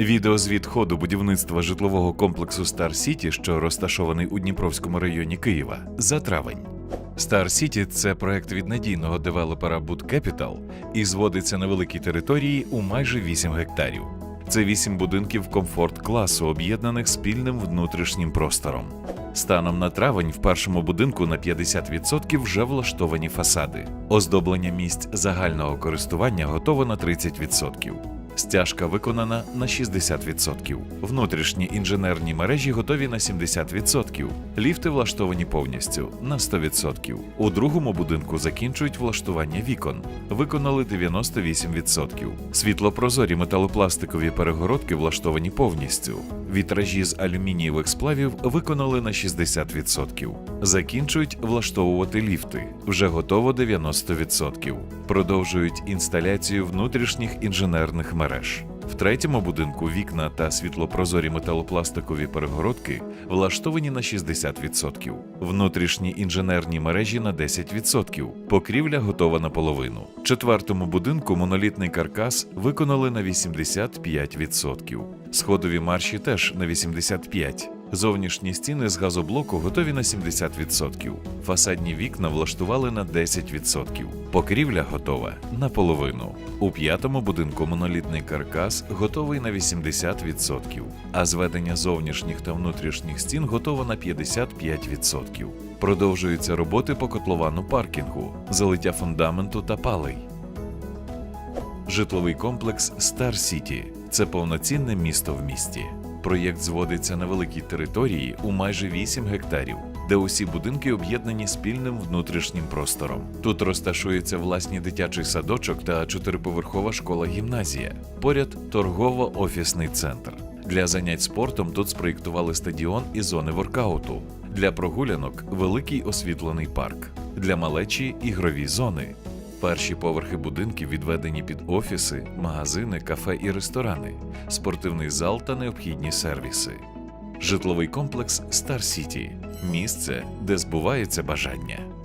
Відеозвіт ходу будівництва житлового комплексу Star City, що розташований у Дніпровському районі Києва, за травень. Star City – це проект від надійного девелопера Boot Capital і зводиться на великій території у майже 8 гектарів. Це 8 будинків комфорт-класу, об'єднаних спільним внутрішнім простором. Станом на травень в першому будинку на 50% вже влаштовані фасади. Оздоблення місць загального користування готово на 30%. Стяжка виконана на 60%. Внутрішні інженерні мережі готові на 70%. Ліфти влаштовані повністю на 100%. У другому будинку закінчують влаштування вікон. Виконали 98%. Світлопрозорі металопластикові перегородки влаштовані повністю. Вітражі з алюмінієвих сплавів виконали на 60%. Закінчують влаштовувати ліфти. Вже готово 90%. Продовжують інсталяцію внутрішніх інженерних мереж. В третьому будинку вікна та світлопрозорі металопластикові перегородки влаштовані на 60%. Внутрішні інженерні мережі на 10%. Покрівля готова наполовину. В четвертому будинку монолітний каркас виконали на 85%. Сходові марші теж на 85%. Зовнішні стіни з газоблоку готові на 70%. Фасадні вікна влаштували на 10%. Покрівля готова наполовину. У п'ятому будинку монолітний каркас готовий на 80%, а зведення зовнішніх та внутрішніх стін готово на 55%. Продовжуються роботи по котловану паркінгу, залиття фундаменту та палей. Житловий комплекс Star City – це повноцінне місто в місті. Проєкт зводиться на великій території у майже 8 гектарів, де усі будинки об'єднані спільним внутрішнім простором. Тут розташується власний дитячий садочок та чотириповерхова школа-гімназія. Поряд торгово-офісний центр. Для занять спортом тут спроєктували стадіон і зони воркауту. Для прогулянок великий освітлений парк. Для малечі ігрові зони. Перші поверхи будинків відведені під офіси, магазини, кафе і ресторани, спортивний зал та необхідні сервіси. Житловий комплекс Стар Сіті – місце, де збувається бажання.